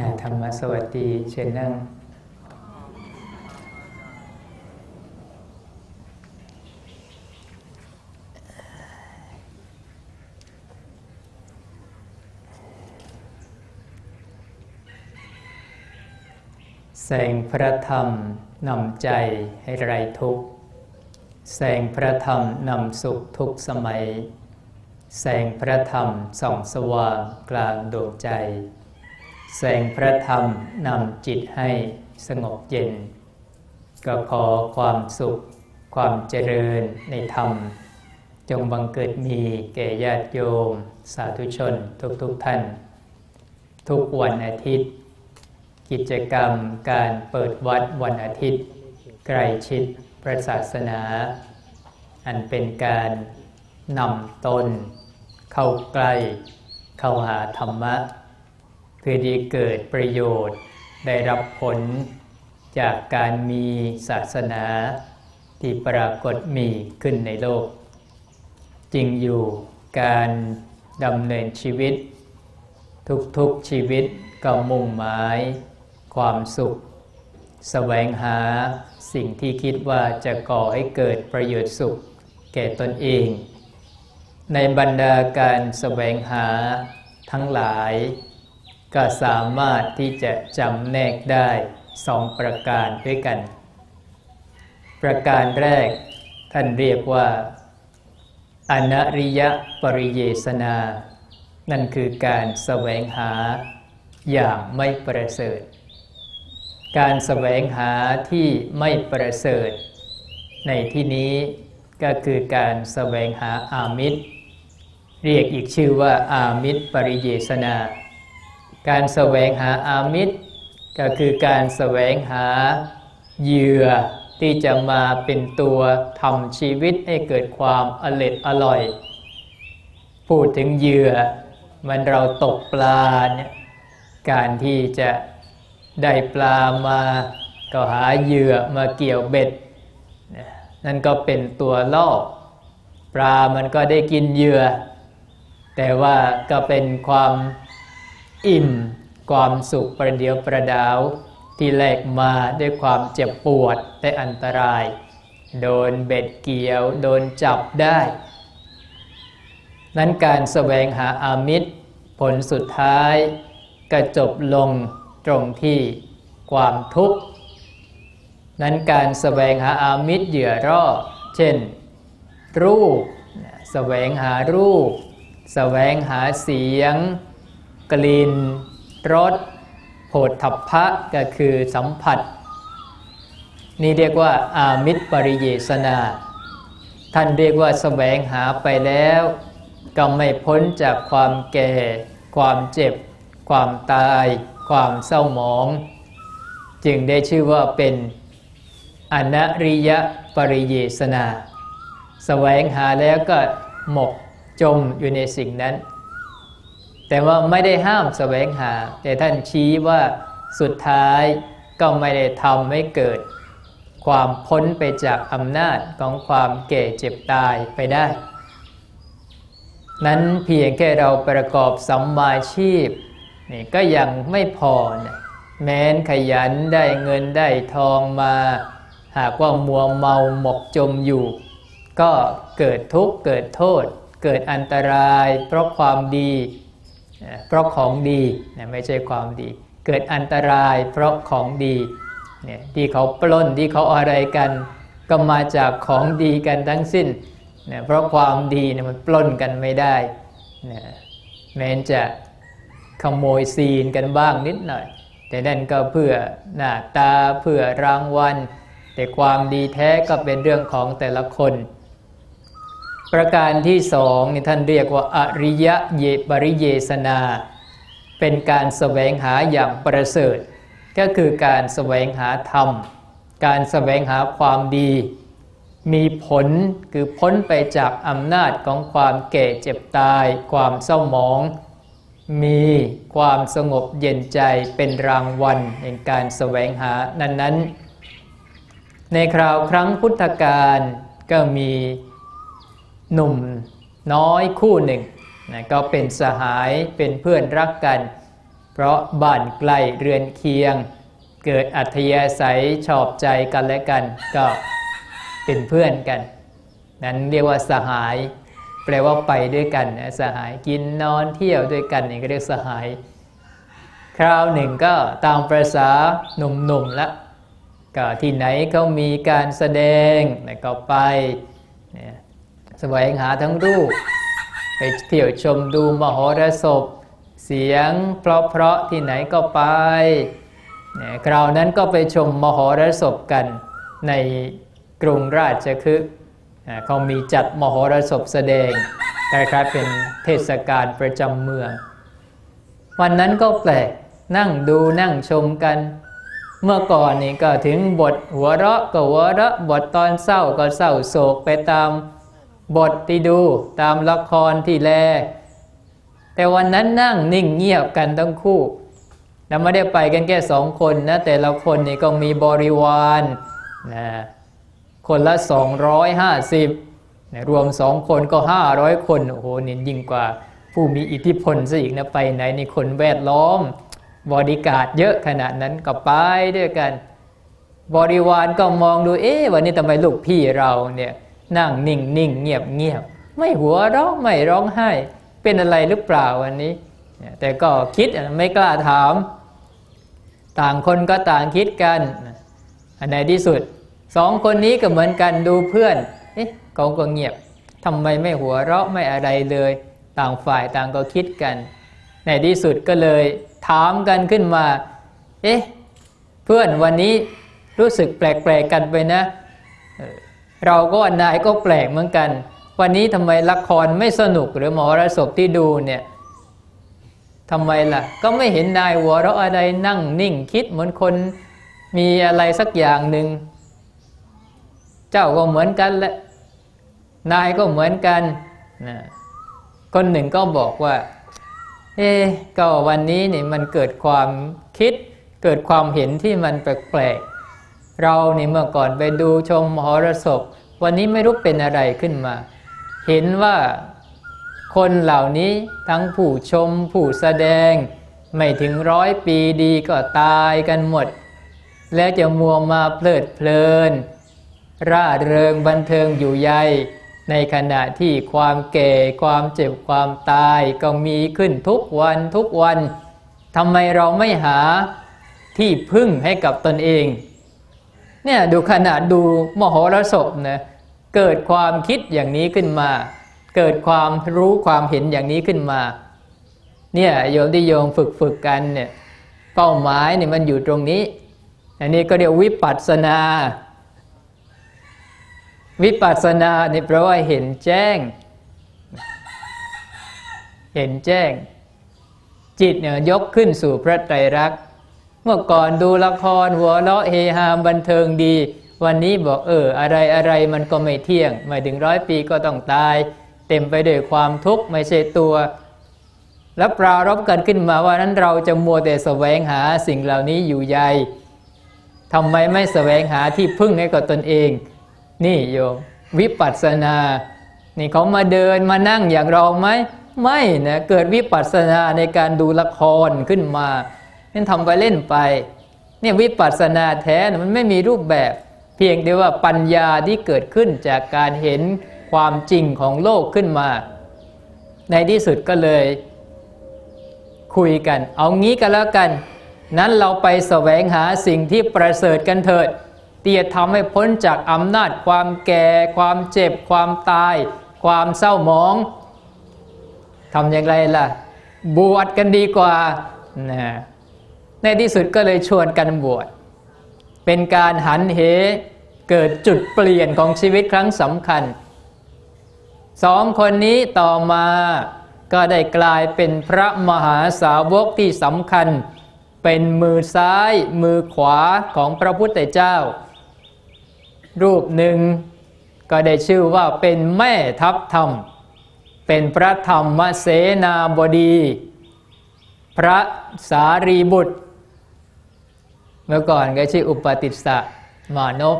อ่าธรรมสวัสดีเชิญนั่งแสงพระธรรมนำใจให้ไรทุกข์แสงพระธรรมนำสุขทุกสมัย แสงพระธรรมส่องสว่างกลางดวงใจ แสงพระธรรมนำจิตให้สงบเย็น ก็ขอความสุข ความเจริญในธรรม จงบังเกิดมีแก่ญาติโยม สาธุชนทุกๆทท่าน ทุกวันอาทิตย์ กิจกรรมการเปิดวัดวันอาทิตย์ใกลชิดพระศาสนา อันเป็นการนำตน เข้าใกล้ เข้าหาธรรมะ เพื่อที่เกิดประโยชน์ ได้รับผลจากการมีศาสนาที่ปรากฏมีขึ้นในโลก จริงอยู่การดำเนินชีวิต ทุกๆชีวิตก็มุ่งหมาย ความสุขแสวงหาสิ่งที่คิดว่าจะก่อให้เกิดประโยชน์สุข แก่ตนเอง ในบรรดาการแสวงหาทั้งหลาย ก็สามารถที่จะจำแนกได้สองประการด้วยกัน ประการแรกท่านเรียกว่า อนริยปริเยสนา นั่นคือการแสวงหาอย่างไม่ประเสริฐ การแสวงหาที่ไม่ประเสริฐ ในที่นี้ก็คือการแสวงหาอามิตร เรียกอีกชื่อว่าอามิตรปริเยสนา การแสวงหาอามิตร ก็คือการแสวงหาเหยื่อที่จะมาเป็นตัวทำชีวิตให้เกิดความอร็ดอร่อย พูดถึงเหยื่อ มันเราตกปลาเนี่ยการที่จะได้ปลามาก็หาเหยื่อมาเกี่ยวเบ็ด นั่นก็เป็นตัวล่อปลามันก็ได้กินเหยื่อ แต่ว่าก็เป็นความ อิ่ม ความสุขประเดียวประดาว ที่แลกมาด้วยความเจ็บปวดและอันตราย โดนเบ็ดเกี่ยว โดนจับได้ นั้นการแสวงหาอามิตร ผลสุดท้ายก็จบลงตรงที่ความทุกข์ นั้นการแสวงหาอามิตรเหยื่อร่อ เช่น รูปแสวงหารูป แสวงหาเสียง กลิ่นรสโผฏฐัพพะก็คือสัมผัส นี่เรียกว่าอามิตรปริเยสนา ท่านเรียกว่าแสวงหาไปแล้ว ก็ไม่พ้นจากความแก่ ความเจ็บ ความตาย ความเศร้าหมอง จึงได้ชื่อว่าเป็นอนริยปริเยสนาแสวงหาแล้วก็หมกจมอยู่ในสิ่งนั้น แต่ว่าไม่ได้ห้ามแสวงหา แต่ท่านชี้ว่าสุดท้ายก็ไม่ได้ทำให้เกิด ความพ้นไปจากอำนาจของความแก่เจ็บตายไปได้ นั้นเพียงแค่เราประกอบสัมมาชีพนี่ก็ยังไม่พอนะแม้นขยันได้เงินได้ทองมา หากว่ามัวเมาหมกจมอยู่ ก็เกิดทุกข์เกิดโทษ เกิดอันตราย เพราะความดี เพราะของดีนะไม่ใช่ความดี เกิดอันตรายเพราะของดีเนี่ยที่เขาปล้นที่เขาอะไรกัน ก็มาจากของดีกันทั้งสิ้นนะเพราะความดีเนี่ยมันปล้นกันไม่ได้นะแม้จะขโมยซีนกันบ้างนิดหน่อย แต่นั่นก็เพื่อหน้าตาเพื่อรางวัล แต่ความดีแท้ก็เป็นเรื่องของแต่ละคน ประการที่สองนี่ท่านเรียกว่าอริยะเยปริเยสนา เป็นการแสวงหาอย่างประเสริฐ ก็คือการแสวงหาธรรม การแสวงหาความดี มีผลคือพ้นไปจากอำนาจของความแก่เจ็บตาย ความเศร้าหมอง มีความสงบเย็นใจเป็นรางวัลแห่งการแสวงหานั้นๆ ในคราวครั้งพุทธกาลก็มี หนุ่มน้อยคู่หนึ่งนะก็เป็นสหายเป็นเพื่อนรักกัน เพราะบ้านใกล้เรือนเคียง เกิดอัธยาศัยชอบใจกันและกัน ก็เป็นเพื่อนกัน นั้นเรียกว่าสหาย แปลว่าไปด้วยกันนะสหายกินนอนเที่ยวด้วยกันนี่ก็เรียกสหาย คราวหนึ่งก็ตามประษาหนุ่มๆแล้วก็ที่ไหนเขามีการแสดงก็ไป แสวงหาทั้งรูป ไปเที่ยวชมดูมโหรสพ เสียงเพราะๆที่ไหนก็ไปคราวนั้นก็ไปชมมโหรสพกันในกรุงราชคฤห์เขามีจัดมโหรสพแสดงคล้ายๆเป็นเทศกาลประจำเมือง วันนั้นก็แปลกนั่งดูนั่งชมกัน เมื่อก่อนนี่ก็ถึงบทหัวเราะก็หัวเราะบทตอนเศร้าก็เศร้าโศกไปตาม บทที่ดูตามละครที่แล แต่วันนั้นนั่งนิ่งเงียบกันทั้งคู่แล้วไม่ได้ไปกันแค่สองคนนะ แต่ละคนนี่ก็มีบริวารนะคนละ 250นะรวมสองคนก็ 500 คน โอ้โหนี่ยิ่งกว่าผู้มีอิทธิพลซะอีกนะ ไปไหนในคนแวดล้อม บริการเยอะขนาดนั้นก็ไปด้วยกัน บริวารก็มองดูเอ๊ะวันนี้ทำไมลูกพี่เราเนี่ย นั่งนิ่งนิ่งเงียบเงียบไม่หัวเราะไม่ร้องไห้ เป็นอะไรหรือเปล่าวันนี้ แต่ก็คิดไม่กล้าถาม ต่างคนก็ต่างคิดกันในที่สุดสองคนนี้ก็เหมือนกันดูเพื่อนเอ๊ะเขาก็เงียบทำไมไม่หัวเราะไม่อะไรเลย ต่างฝ่ายต่างก็คิดกัน ในที่สุดก็เลยถามกันขึ้นมา เอ๊ะเพื่อนวันนี้รู้สึกแปลกๆกันไปนะ เราก็นายก็แปลกเหมือนกัน วันนี้ทำไมละครไม่สนุกหรือมหรสพที่ดูเนี่ยทำไมล่ะ ก็ไม่เห็นนายหัวเราะอะไรนั่งนิ่งคิดเหมือนคนมีอะไรสักอย่างหนึ่ง เจ้าก็เหมือนกันแหละ นายก็เหมือนกันนะคนหนึ่งก็บอกว่า เอ๊ก็วันนี้นี่มันเกิดความคิดเกิดความเห็นที่มันแปลก เรานี่เมื่อก่อนไปดูชมมหรสพ วันนี้ไม่รู้เป็นอะไรขึ้นมา เห็นว่าคนเหล่านี้ทั้งผู้ชมผู้แสดง ไม่ถึงร้อยปีดีก็ตายกันหมด และจะมัวมาเพลิดเพลิน ร่าเริงบันเทิงอยู่ใยในขณะที่ความแก่ความเจ็บความตายก็มีขึ้นทุกวันทุกวันทำไมเราไม่หาที่พึ่งให้กับตนเอง เนี่ยดูขนาดดูมโหรสพนะเกิดความคิดอย่างนี้ขึ้นมา เกิดความรู้ความเห็นอย่างนี้ขึ้นมา เนี่ยโยมที่โยมฝึกฝึกกันเนี่ยเป้าหมายเนี่ยมันอยู่ตรงนี้ อันนี้ก็เรียกวิปัสสนา วิปัสสนาเนี่ยแปลว่าเห็นแจ้ง เห็นแจ้ง จิตเนี่ยยกขึ้นสู่พระไตรลักษณ์ มื่อก่อนดูละครหัวเราะเฮฮาบันเทิงดี วันนี้บอกเอออะไรอะไรมันก็ไม่เที่ยงหมายถึงร้อยปีก็ต้องตาย เต็มไปด้วยความทุกข์ไม่ใช่ตัว แล้วปรารบกันขึ้นมาว่านั้นเราจะมัวแต่แสวงหาสิ่งเหล่านี้อยู่ใยทำไมไม่แสวงหาที่พึ่งให้กับตนเอง นี่โยมวิปัสสนา นี่เขามาเดินมานั่งอย่างเราไหม ไม่นะ เกิดวิปัสสนาในการดูละครขึ้นมา นั่นทำไปเล่นไปเนี่ยวิปัสสนาแท้มันไม่มีรูปแบบ เพียงแต่ว่าปัญญาที่เกิดขึ้นจากการเห็นความจริงของโลกขึ้นมา ในที่สุดก็เลย คุยกัน เอางี้กันแล้วกัน นั้นเราไปแสวงหาสิ่งที่ประเสริฐกันเถิดที่จะทำให้พ้นจากอำนาจความแก่ ความเจ็บ ความตาย ความเศร้าหมองทำอย่างไรล่ะ บวชกันดีกว่านะ ในที่สุดก็เลยชวนกันบวชเป็นการหันเหเกิดจุดเปลี่ยนของชีวิตครั้งสำคัญสองคนนี้ต่อมาก็ได้กลายเป็นพระมหาสาวกที่สำคัญ เป็นมือซ้ายมือขวาของพระพุทธเจ้า รูปหนึ่งก็ได้ชื่อว่าเป็นแม่ทัพธรรม เป็นพระธรรมเสนาบดี พระสารีบุตร เมื่อก่อนก็ชื่ออุปติสสะมานพ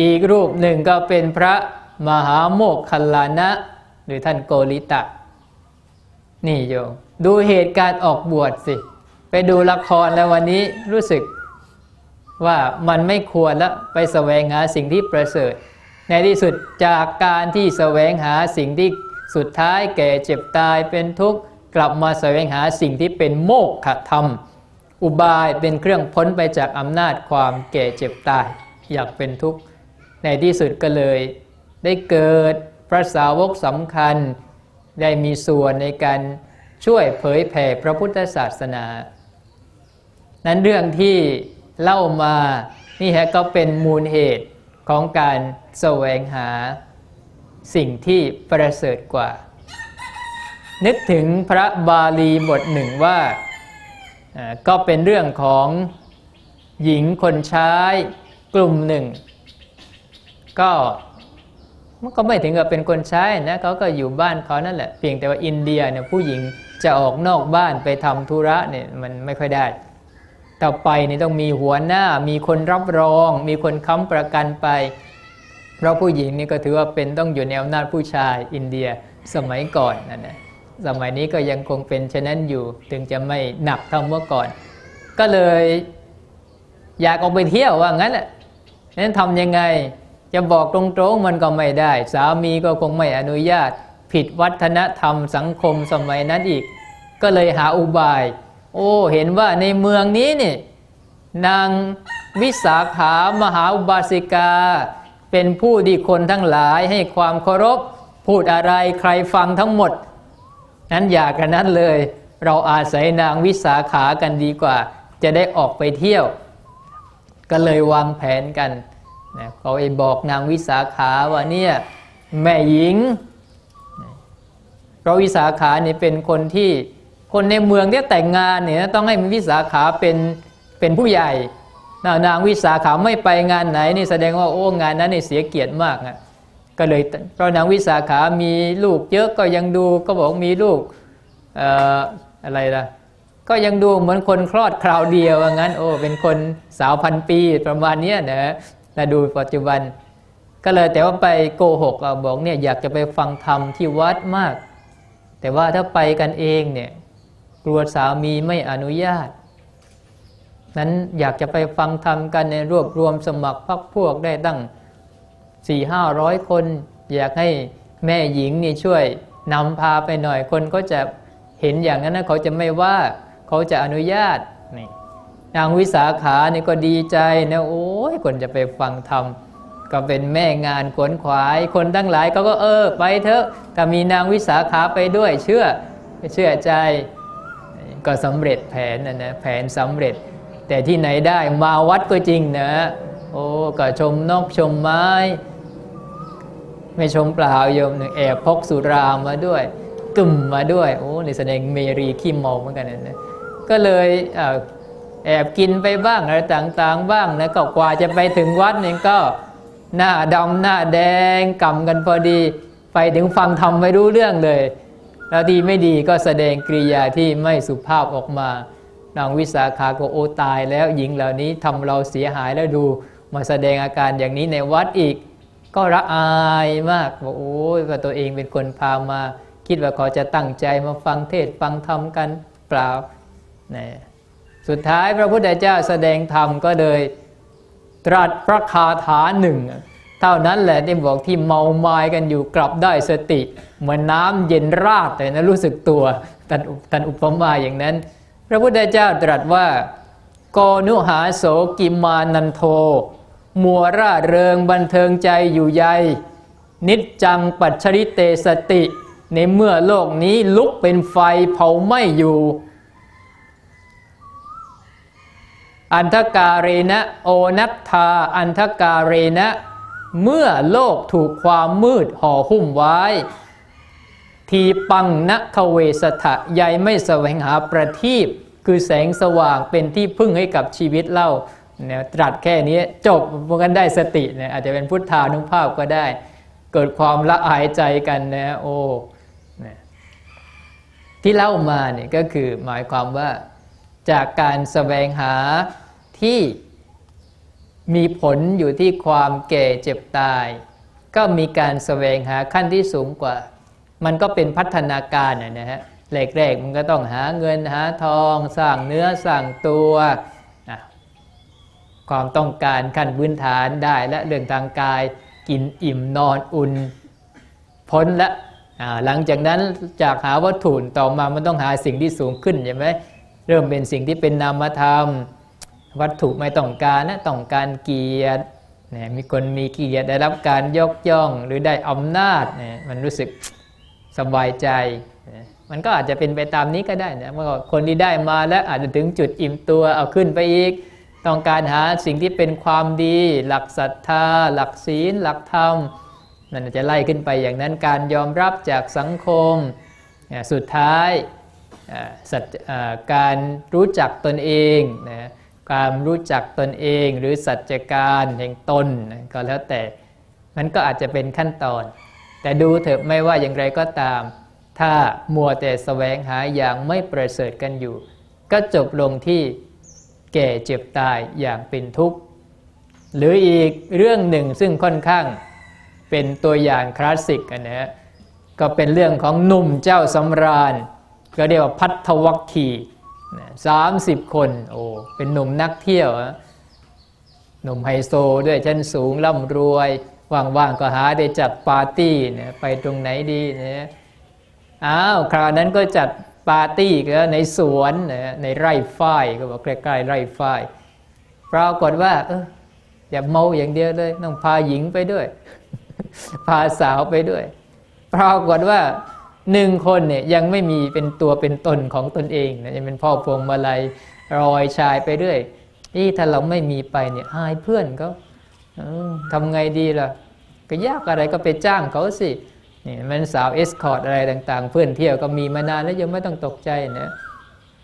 อีกรูปหนึ่งก็เป็นพระมหาโมคคัลานะ หรือท่านโกริตะ นี่โยมดูเหตุการณ์ออกบวชสิ ไปดูละครแล้ววันนี้รู้สึกว่ามันไม่ควรแล้วไปแสวงหาสิ่งที่ประเสริฐ ในที่สุดจากการที่แสวงหาสิ่งที่สุดท้ายแก่เจ็บตายเป็นทุกข์กลับมาแสวงหาสิ่งที่เป็นโมกขธรรม อุบายเป็นเครื่องพ้นไปจากอำนาจความแก่เจ็บตาย อยากเป็นทุกข์ ในที่สุดก็เลย ได้เกิดพระสาวกสำคัญ ได้มีส่วนในการช่วยเผยแผ่พระพุทธศาสนา นั้นเรื่องที่เล่ามานี่ฮะก็เป็นมูลเหตุของการแสวงหาสิ่งที่ประเสริฐกว่า นึกถึงพระบาลีบทหนึ่งว่า ก็เป็นเรื่องของหญิงคนใช้กลุ่มหนึ่ง ก็มันก็ไม่ถึงกับเป็นคนใช้นะเขาก็อยู่บ้านเขานั่นแหละเพียงแต่ว่าอินเดียเนี่ยผู้หญิงจะออกนอกบ้านไปทำธุระเนี่ยมันไม่ค่อยได้ ต่อไปนี่ต้องมีหัวหน้า มีคนรับรอง มีคนค้ำประกันไป เพราะผู้หญิงนี่ก็ถือว่าเป็นต้องอยู่ในอำนาจผู้ชายอินเดียสมัยก่อนนั่นนะ สมัยนี้ก็ยังคงเป็นเช่นนั้นอยู่ ถึงจะไม่หนักเท่าเมื่อก่อน ก็เลยอยากออกไปเที่ยวว่างั้นแหละนั้นทำยังไงจะบอกตรงๆมันก็ไม่ได้ สามีก็คงไม่อนุญาต ผิดวัฒนธรรมสังคมสมัยนั้นอีก ก็เลยหาอุบาย โอ้เห็นว่าในเมืองนี้นี่นางวิสาขามหาอุบาสิกา เป็นผู้ที่คนทั้งหลายให้ความเคารพ พูดอะไรใครฟังทั้งหมด นั้นอย่ากันนั้นเลย เราอาศัยนางวิสาขากันดีกว่า จะได้ออกไปเที่ยว ก็เลยวางแผนกันนะเขาไปบอกนางวิสาขาว่าเนี่ยแม่หญิงเราวิสาขาเนี่ยเป็นคนที่คนในเมืองที่แต่งงานเนี่ยต้องให้วิสาขาเป็นเป็นผู้ใหญ่ นางวิสาขาไม่ไปงานไหนนี่แสดงว่าโอ้งานนั้นเนี่เสียเกียรติมากอะ ก็เลยเพราะนางวิสาขามีลูกเยอะก็ยังดูก็บอกมีลูกออะไรล่ะก็ยังดูเหมือนคนคลอดคราวเดียวว่างั้น โอ้เป็นคนสาวพันปีประมาณเนี้นะแต่ดูปัจจุบัน ก็เลยแต่ว่าไปโกหกอะบอกเนี่ยอยากจะไปฟังธรรมที่วัดมาก แต่ว่าถ้าไปกันเองเนี่ยกลัวสามีไม่อนุญาต นั้นอยากจะไปฟังธรรมกันในรวบรวมสมัครพรรคพวกได้ตั้ง สี่ห้าร้อยคน อยากให้แม่หญิงนี่ช่วยนำพาไปหน่อยคนก็จะเห็นอย่างนั้นนะเขาจะไม่ว่าเขาจะอนุญาตนี่นางวิสาขานี่ก็ดีใจนะโอ้ยคนจะไปฟังธรรมก็เป็นแม่งานขวนขวาย คนทั้งหลายเขาก็เออไปเถอะถ้ามีนางวิสาขาไปด้วยเชื่อเชื่อใจก็สำเร็จแผนนะนะแผนสำเร็จ แต่ที่ไหนได้มาวัดก็จริงนะ โอ้ก็ชมนกชมไม้ ไม่ชมเปล่าโยมหนึ่งแอบพกสุรามาด้วยกึ่มมาด้วยโอ้ในแสดงเมรีขี้เมาเหมือนกันนะก็เลยแอบกินไปบ้างอะไรต่างๆ บ้างนะก็กว่าจะไปถึงวัดนี่ก็หน้าดำหน้าแดงกำกันพอดีไปถึงฟังธรรมไม่รู้เรื่องเลย แล้วดีไม่ดีก็แสดงกริยาที่ไม่สุภาพออกมานางวิสาขาก็โอตายแล้วหญิงเหล่านี้ทำเราเสียหายแล้วดูมาแสดงอาการอย่างนี้ในวัดอีก ก็ระอายมากบอกโอ้ยว่าตัวเองเป็นคนพามา คิดว่าเขาจะตั้งใจมาฟังเทศฟังธรรมกันเปล่านะสุดท้ายพระพุทธเจ้าแสดงธรรมก็เลยตรัสพระคาถาหนึ่ง เท่านั้นแหละที่บอกที่เมาไม้กันอยู่กลับได้สติ เหมือนน้ำเย็นราดแต่นะรู้สึกตัวตันตันอุปมาอย่างนั้น พระพุทธเจ้าตรัสว่าโกนุหาโสกิมานันโท มัวร่าเริงบันเทิงใจอยู่ใย นิจจังปัจฉริเตสติ ในเมื่อโลกนี้ลุกเป็นไฟเผาไหม้อยู่ อันทการเรนะโอนัตธาอันทการเรนะ เมื่อโลกถูกความมืดห่อหุ้มไว้ ทีปังนักเวสถะใยไม่แสวงหาประทีปคือแสงสว่างเป็นที่พึ่งให้กับชีวิตเล่า นี่ยตรัสแค่นี้จบพวกกันได้สติเนี่ยอาจจะเป็นพุทธานุภาพก็ได้ เกิดความละอายใจกันนะโอ้นี่ยที่เล่ามาเนี่ยก็คือหมายความว่าจากการแสวงหาที่มีผลอยู่ที่ความแก่เจ็บตาย ก็มีการแสวงหาขั้นที่สูงกว่า มันก็เป็นพัฒนาการนะฮะแรกๆมันก็ต้องหาเงินหาทองสร้างเนื้อสร้างตัว ความต้องการขั้นพื้นฐานได้และเรื่องทางกายกินอิ่มนอนอุ่นพ้นละหลังจากนั้นจากหาวัตถุต่อมามันต้องหาสิ่งที่สูงขึ้นใช่ไหมเริ่มเป็นสิ่งที่เป็นนามธรรม วัตถุไม่ต้องการนะต้องการเกียรติเนี่ยมีคนมีเกียรติได้รับการยกย่องหรือได้อำนาจเนี่ยมันรู้สึกสบายใจนะมันก็อาจจะเป็นไปตามนี้ก็ได้นะว่าคนที่ได้มาแล้วอาจจะถึงจุดอิ่มตัวเอาขึ้นไปอีก ต้องการหาสิ่งที่เป็นความดี หลักศรัทธา หลักศีล หลักธรรมนั่นจะไล่ขึ้นไปอย่างนั้นการยอมรับจากสังคมสุดท้ายการรู้จักตนเองนะการรู้จักตนเองหรือสัจการแห่งตนก็แล้วแต่มันก็อาจจะเป็นขั้นตอน แต่ดูเถอะไม่ว่าอย่างไรก็ตาม ถ้ามัวแต่แสวงหาอย่างไม่ประเสริฐกันอยู่ ก็จบลงที่ แก่เจ็บตายอย่างเป็นทุกข์ หรืออีกเรื่องหนึ่งซึ่งค่อนข้างเป็นตัวอย่างคลาสสิกอะนะฮะก็เป็นเรื่องของหนุ่มเจ้าสำราญ ก็เรียกว่าพัทวัคคีสามสิบคนโอ้เป็นหนุ่มนักเที่ยว หนุ่มไฮโซด้วยชั้นสูงร่ำรวย ว่างๆก็หาได้จัดปาร์ตี้นี่ยไปตรงไหนดีเนี่ยอ้าวคราวนั้นก็จัด ปาร์ตี้ก็ในสวนนะในไร่ฝ้ายก็บอกใกล้ๆไร่ฝ้ายปรากฏว่าเอออย่าเมาอย่างเดียวเลย ต้องพาหญิงไปด้วย พาสาวไปด้วย ปรากฏว่าหนึ่งคนเนี่ยยังไม่มีเป็นตัวเป็นตนของตนเองนะยังเป็นพ่อพวงมาลัยรอยชายไปเรื่อยนี่ถ้าเราไม่มีไปเนี่ยอายเพื่อนเขาทำไงดีล่ะ ก็ยากอะไรก็ไปจ้างเขาสิ นี่มันสาวเอสคอร์ตอะไรต่างๆ เพื่อนเที่ยวก็มีมานานแล้วยังไม่ต้องตกใจนะ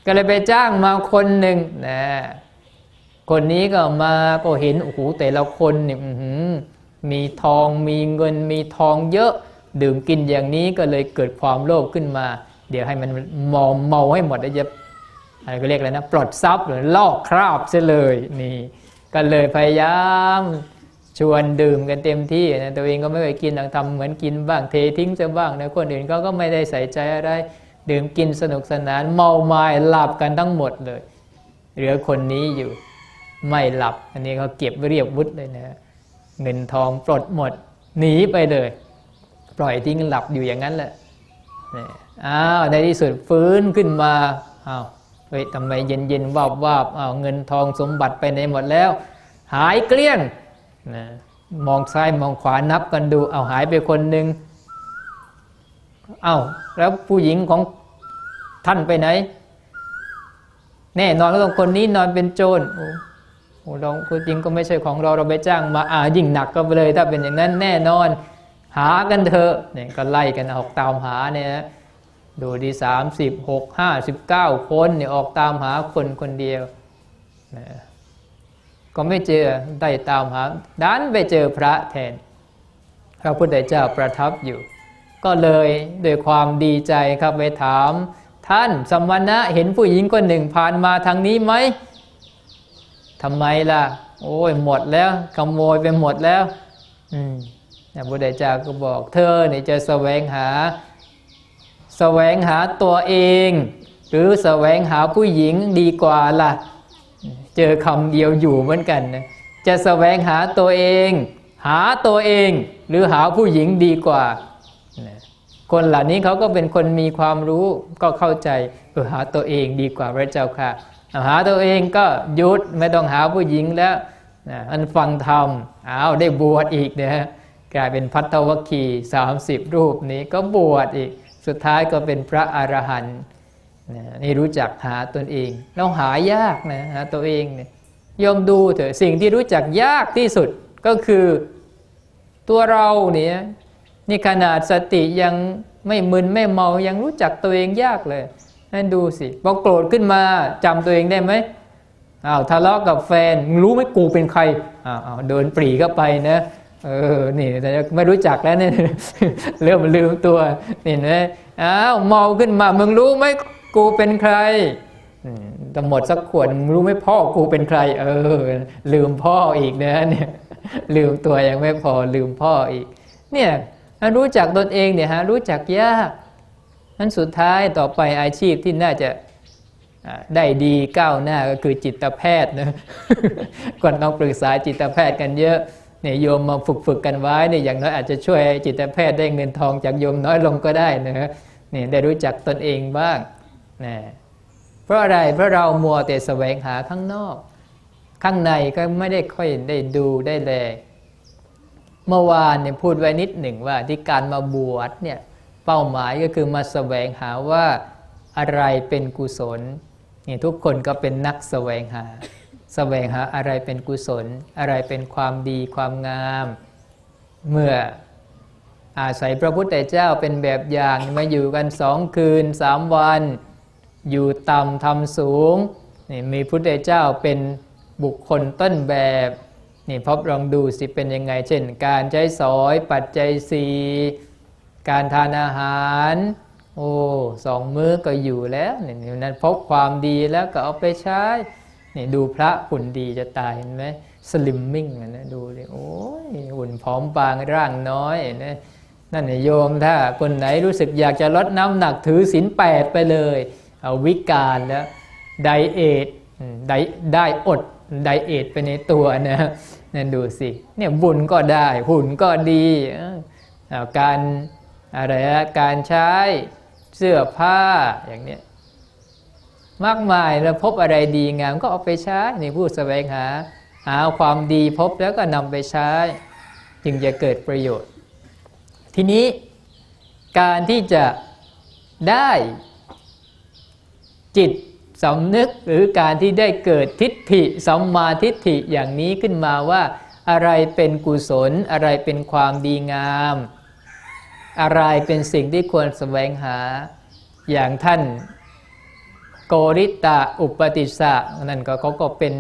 ก็เลยไปจ้างมาคนหนึ่งนะคนนี้ก็มาก็เห็นโอ้โหแต่ละคนเนี่ยมีทองมีเงินมีทองเยอะดื่มกินอย่างนี้ก็เลยเกิดความโลภขึ้นมา เดี๋ยวให้มันเมเมาให้หมดแล้วจะอะไรก็เรียกอะไรนะปลดทรัพย์หรือลอกคราบเสียเลยนี่ก็เลยพยายาม ชวนดื่มกันเต็มที่นะตัวเองก็ไม่เคยกินทำเหมือนกินบ้างเททิ้งซะบ้างนะคนอื่นเขาก็ไม่ได้ใส่ใจอะไร ดื่มกินสนุกสนานเมาไม้หลับกันทั้งหมดเลย เหลือคนนี้อยู่ไม่หลับ อันนี้เขาเก็บเรียบวุฒเลยนะเงินทองปลดหมด หนีไปเลย ปล่อยทิ้งหลับอยู่อย่างนั้นแหละนี่อ้าวในที่สุดฟื้นขึ้นมาอ้าวเฮ้ยทำไมเย็นเย็นวาบวาบอ้าวเงินทองสมบัติไปไหนหมดแล้ว หายเกลี้ยง นะมองซ้ายมองขวานับกันดู เอาหายไปคนหนึ่งเอาแล้วผู้หญิงของท่านไปไหน แน่นอนก็ต้องคนนี้นอนเป็นโจรโอ้โหเราคือจริงก็ไม่ใช่ของเราเราไปจ้างมาอ่ายิ่งหนักก็ไปเลย ถ้าเป็นอย่างนั้นแน่นอน หากันเถอะเนี่ยก็ไล่กันออกตามหาเนี่ยดูดีสามสิบหกห้าสิบเก้าคนเนี่ยออกตามหาคนคนเดียวนะ ก็ไม่เจอได้ตามหาดันไปเจอพระแทน พระพุทธเจ้าประทับอยู่ ก็เลยด้วยความดีใจครับไปถาม ท่านสมณะเห็นผู้หญิงคนหนึ่งผ่านมาทางนี้ไหมทำไมล่ะ โอ้ยหมดแล้วขโมยไปหมดแล้ว อืมพระพุทธเจ้าก็บอกเธอเนี่ยจะแสวงหา แสวงหาตัวเอง หรือแสวงหาผู้หญิงดีกว่าล่ะ เจอคำเดียวอยู่เหมือนกันนะจะแสวงหาตัวเอง หาตัวเอง หรือหาผู้หญิงดีกว่า คนเหล่านี้เขาก็เป็นคนมีความรู้ก็เข้าใจเออหาตัวเองดีกว่าพระเจ้าค่ะ หาตัวเองก็หยุดไม่ต้องหาผู้หญิงแล้วอันฟังธรรมอ้าวได้บวชอีกนะฮะกลายเป็นพัทธวคีสามสิบรูปนี้ก็บวชอีกสุดท้ายก็เป็นพระอรหันต์ นะนี่รู้จักหาตนเองเราหายากนะหาตัวเองเนี่ยยอมดูเถอะสิ่งที่รู้จักยากที่สุดก็คือตัวเราเนี่ยนี่ขนาดสติยังไม่มึนไม่เมายังรู้จักตัวเองยากเลยนั่นดูสิพอโกรธขึ้นมาจำตัวเองได้ไหมอ้าวทะเลาะกับแฟนรู้ไหมกูเป็นใครอ้าวเดินปรีเข้าไปนะเออนี่แต่ไม่รู้จักแล้วเนี่ยเริ่มลืมตัวนี่นะอ้าวเมาขึ้นมามึงรู้ไหม กูเป็นใครต่หมดสักขวดรู้ไหมพ่อกูเป็นใคร เออ ลืมพ่ออีกนะเนี่ยลืมตัวยังไม่พอลืมพ่ออีก เนี่ยรู้จักตนเองเนี่ยฮะรู้จักยากนั้นสุดท้ายต่อไปอาชีพที่น่าจะได้ดีก้าวหน้าก็คือจิตแพทย์นะก่อนต้องปรึกษาจิตแพทย์กันเยอะเนี่ยโยมมาฝึกฝึกกันไว้เนี่ยอย่างน้อยอาจจะช่วยจิตแพทย์ได้เงินทองจากโยมน้อยลงก็ได้นะเนี่ยได้รู้จักตนเองบ้าง นะเพราะอะไรเพราะเรามัวแต่แสวงหาข้างนอก ข้างในก็ไม่ได้ค่อยได้ดูได้แลเมื่อวานเนี่ยพูดไว้นิดหนึ่งว่าที่การมาบวชเนี่ยเป้าหมายก็คือมาแสวงหาว่าอะไรเป็นกุศลเนี่ยทุกคนก็เป็นนักแสวงหา แสวงหาอะไรเป็นกุศล อะไรเป็นความดีความงาม เมื่ออาศัยพระพุทธเจ้าเป็นแบบอย่างมาอยู่กันสองคืนสามวัน อยู่ต่ำทำสูงนี่มีพุทธเจ้าเป็นบุคคลต้นแบบนี่พบลองดูสิเป็นยังไง เช่น การใช้สอยปัจจัยสีการทานอาหาร โอ้สองมื้อก็อยู่แล้วนี่นั้นพบความดีแล้วก็เอาไปใช้นี่ดูพระหุ่นดีจะตายเห็นไหมสลิมมิ่งนะดูเลยโอ้ยหุ่นผอมบางร่างน้อยนะนั่นน่โยมถ้าคนไหนรู้สึกอยากจะลดน้ำหนักถือศีลแปดไปเลย เอาวิการแล้วไดเอทไดได้อดไดเอทไปในตัวนะนั่นดูสิเนี่ยบุญก็ได้หุ่นก็ดีการอะไรการใช้เสื้อผ้าอย่างเนี้ยมากมายแล้วพบอะไรดีงามก็เอาไปใช้ในผู้แสวงหาหาความดีพบแล้วก็นำไปใช้ จึงจะเกิดประโยชน์ ทีนี้การที่จะได้ จิตสำนึกหรือการที่ได้เกิดทิฏฐิสัมมาทิฏฐิอย่างนี้ขึ้นมาว่า อะไรเป็นกุศล อะไรเป็นความดีงาม อะไรเป็นสิ่งที่ควรแสวงหาอย่างท่านโกริตะอุปติสะนั่นก็เขาก็เป็น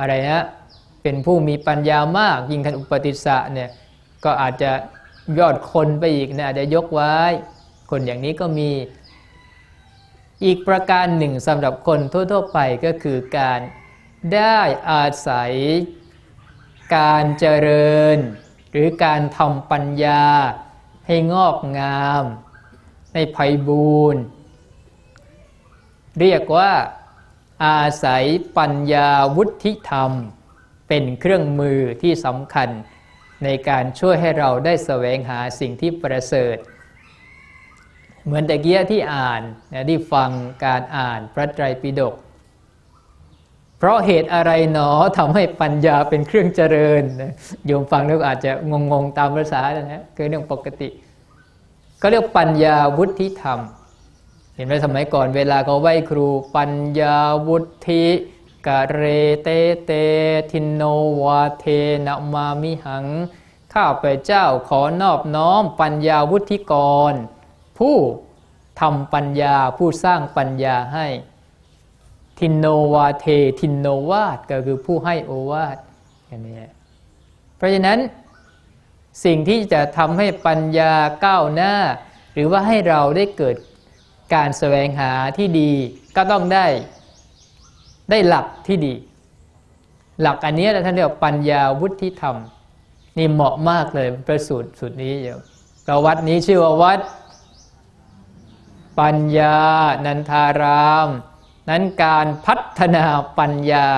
อะไรนะเป็นผู้มีปัญญามาก ยิ่งท่านอุปติสะเนี่ยก็อาจจะยอดคนไปอีกนะอาจจะยกไว้ คนอย่างนี้ก็มี อีกประการหนึ่งสำหรับคนทั่วๆไปก็คือการได้อาศัยการเจริญ หรือการทำปัญญาให้งอกงาม ในไพบูรณ์เรียกว่าอาศัยปัญญาวุฒิธรรม เป็นเครื่องมือที่สำคัญในการช่วยให้เราได้แสวงหาสิ่งที่ประเสริฐ เหมือนตะเกียที่อ่านนะที่ฟังการอ่านพระไตรปิฎกเพราะเหตุอะไรหนอทำให้ปัญญาเป็นเครื่องเจริญโยมฟังแล้วอาจจะงงๆตามภาษานะฮะคือเรื่องปกติ ก็เรียกปัญญาวุฒิธรรม เห็นไหมสมัยก่อนเวลาเขาไหว้ครูปัญญาวุธิกะเรเตเต ทินโนวาเทนะมามิหัง ข้าพเจ้าขอนอบน้อมปัญญาวุธิกร ผู้ทำปัญญาผู้สร้างปัญญาให้ ทินโนวาเททินโนวาดก็คือผู้ให้โอวาทอย่างนี้เพราะฉะนั้นสิ่งที่จะทำให้ปัญญาก้าวหน้า หรือว่าให้เราได้เกิดการแสวงหาที่ดีก็ต้องได้ได้หลักที่ดี หลักอันนี้ท่านเรียกปัญญาวุฒิธรรม นี่เหมาะมากเลยประสูตรสุดนี้เดี๋ยวเราวัดนี้ชื่อว่าวัด ปัญญา นันทาราม นั้นการพัฒนาปัญญา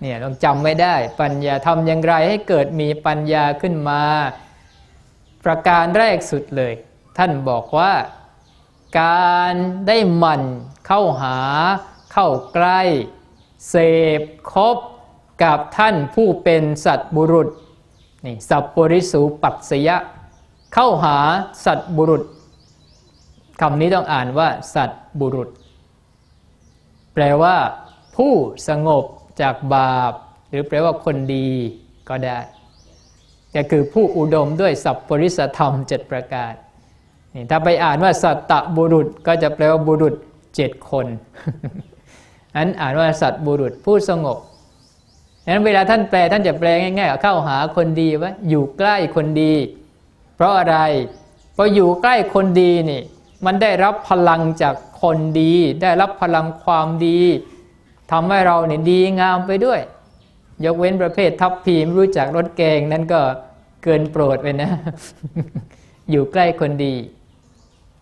เนี่ยต้องจำไม่ได้ปัญญาทำอย่างไรให้เกิดมีปัญญาขึ้นมา ประการแรกสุดเลย ท่านบอกว่า การได้มันเข้าหา เข้าใกล้ เสพคบกับท่านผู้เป็นสัตบุรุษนี่สัพปริสูปัสยะ เข้าหาสัตบุรุษ คำนี้ต้องอ่านว่า สัตบุรุษ แปลว่า ผู้สงบจากบาป หรือแปลว่าคนดีก็ได้ก็คือผู้อุดมด้วยสัพปริสธรรมเจ็ดประการนี่ถ้าไปอ่านว่า สัตตบุรุษก็จะแปลว่าบุรุษเจ็ดคนอันอ่านว่าสัตบุรุษผู้สงบนั้นเวลาท่านแปลท่านจะแปลง่ายๆเข้าหาคนดีว่าอยู่ใกล้คนดี เพราะอะไรเพราะอยู่ใกล้คนดีนี่ มันได้รับพลังจากคนดี ได้รับพลังความดีทำให้เราเนี่ยดีงามไปด้วย ยกเว้นประเภททัพพีมรู้จักรถแกงนั้นก็เกินโปรดไปนะ อยู่ใกล้คนดี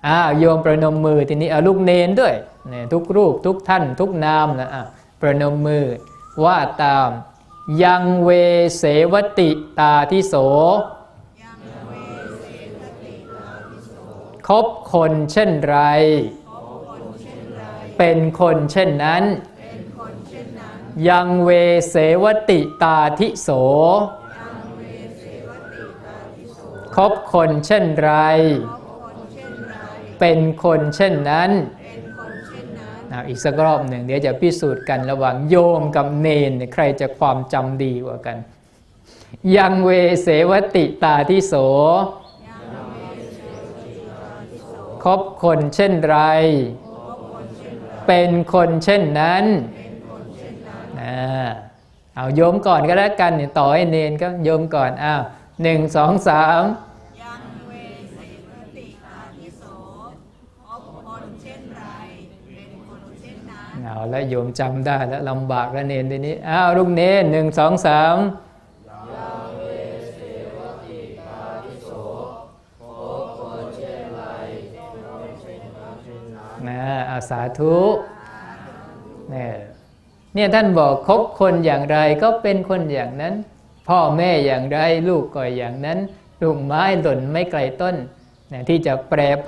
อ้าวโยมประนมมือทีนี้เอาลูกเนนด้วยเนี่ยทุกรูปทุกท่านทุกนามนะอะประนมมือว่าตามยังเวเสวติตาทิโส คบคนเช่นไร เป็นคนเช่นนั้น ยังเวเสวติตาทิโส คบคนเช่นไร เป็นคนเช่นนั้นเอาอีกสักรอบหนึ่งเดี๋ยวจะพิสูจน์กันระหว่างโยมกับเนนเนี่ยใครจะความจำดีกว่ากัน ยังเวเสวติตาทิโส คบคนเช่นไร เป็นคนเช่นนั้นนะเอาโยมก่อนก็แล้วกันเนี่ยต่อให้เนนก็โยมก่อนอ้าวหนึ่งสองสามยังเวเสวติตาทิโสพบคนเช่นไรเป็นคนเช่นนั้นเอาแล้วโยมจำได้แล้วลำบากแล้วเนนทีนี้อ้าวลูกเนนหนึ่งสองสาม อาสาธุเนี่ยเนี่ท่านบอกคบคนอย่างไรก็เป็นคนอย่างนั้น พ่อแม่อย่างไรลูกก็อย่างนั้นลูกไม้หล่นไม่ไกลต้นนี่ที่จะแปร